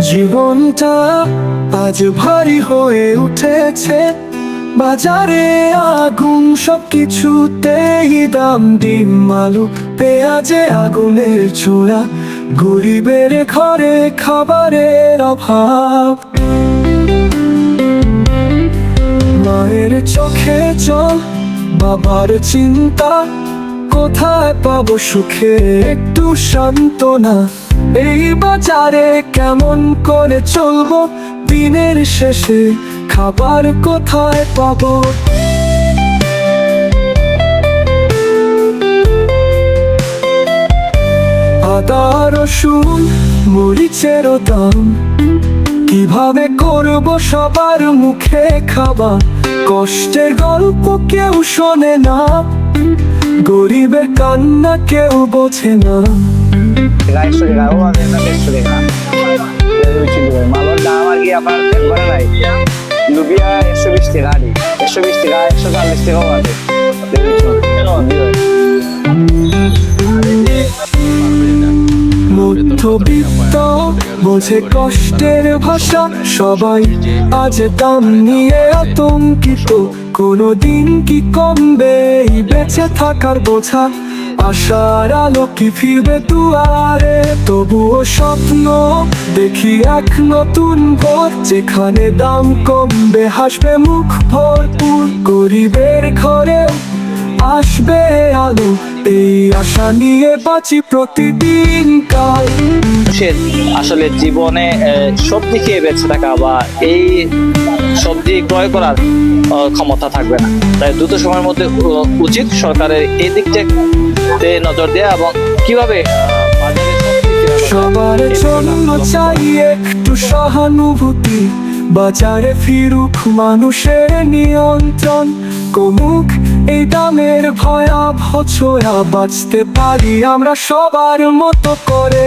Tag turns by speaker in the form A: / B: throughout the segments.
A: জীবনটা আজ ভারী হয়ে উঠেছে। বাজারে আগুন সব কিছুতেই দাম ডিম, আলু, পেঁয়াজে আগুনের চূড়া গরিবের ঘরে খাবারের অভাব। মায়ের চোখে জল, বাবার চিন্তা, কোথায় পাবো সুখে? একটু সান্ত্বনা, এই বাজারে কেমন করে চলবো? দিনের শেষে খাবার কোথায় পাবো? রসুন মরিচেরও দাম। কীভাবে করব সবার মুখে খাবার? কষ্টের গল্প কেউ শোনে না। গরিবের কান্না কেউ বোঝে না।
B: একশো বিশ টাকা একশো বিশ টাকা, একশো চল্লিশ টাকাও আছে।
A: মধ্যবিত্ত বোঝে কষ্টের ভাষা, সবাই আজ দাম নিয়ে আতঙ্কিত। কোনো দিন কি কমবে বেঁচে থাকার বোঝা? আশার আলো কি ফিরবে দুয়ারে? তবুও স্বপ্ন দেখি এক নতুন ভোর, যেখানে দাম কমবে, হাসবে মুখ ভরপুর। গরিবের ঘরে আসবে আলো এই আশা নিয়ে বাঁচি প্রতিদিন কাল।
C: মানুষের আসলে জীবনে সবজি খেয়ে বেঁচে থাকা বা এই সবজি ক্রয় করার ক্ষমতা থাকবে না। তাই দ্রুত সময়ের মধ্যে উচিত সরকারের এই দিকটাতে নজর দেওয়া এবং কীভাবে
A: সবার জন্য চাই একটু সহানুভূতি। বাজারে ফিরুক মানুষের নিয়ন্ত্রণ কমুক, এই দামের ভয়াবহ ছোয়া বাঁচতে পারি আমরা সবার মতো করে।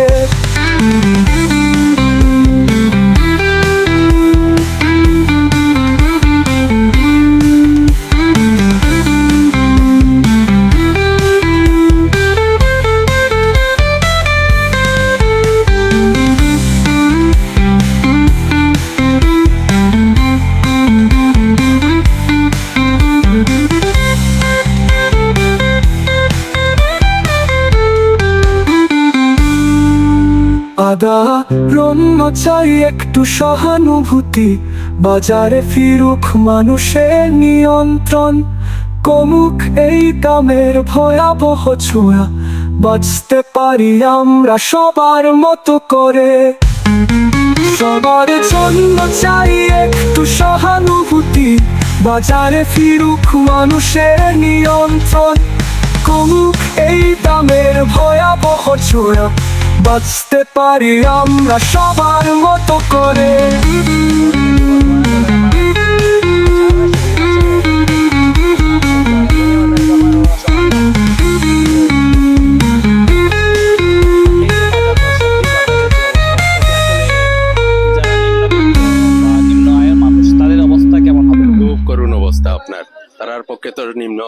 A: আদা রন্য চাই একটু সহানুভূতি। বাজারে ফিরুক মানুষের নিয়ন্ত্রণ। কমুক এই দামের ভয়াবহ ছোঁয়া। বাঁচতে পারি আমরা সবার মতো করে। সবার জন্য চাই একটু সহানুভূতি। বাজারে ফিরুক মানুষের নিয়ন্ত্রণ। কমুক এই দামের ভয়াবহ ছোঁয়া। বাঁচতে পারি আমরা সবার মতো করে। করুণ অবস্থা আপনার। তারার পক্ষে তো নিম্ন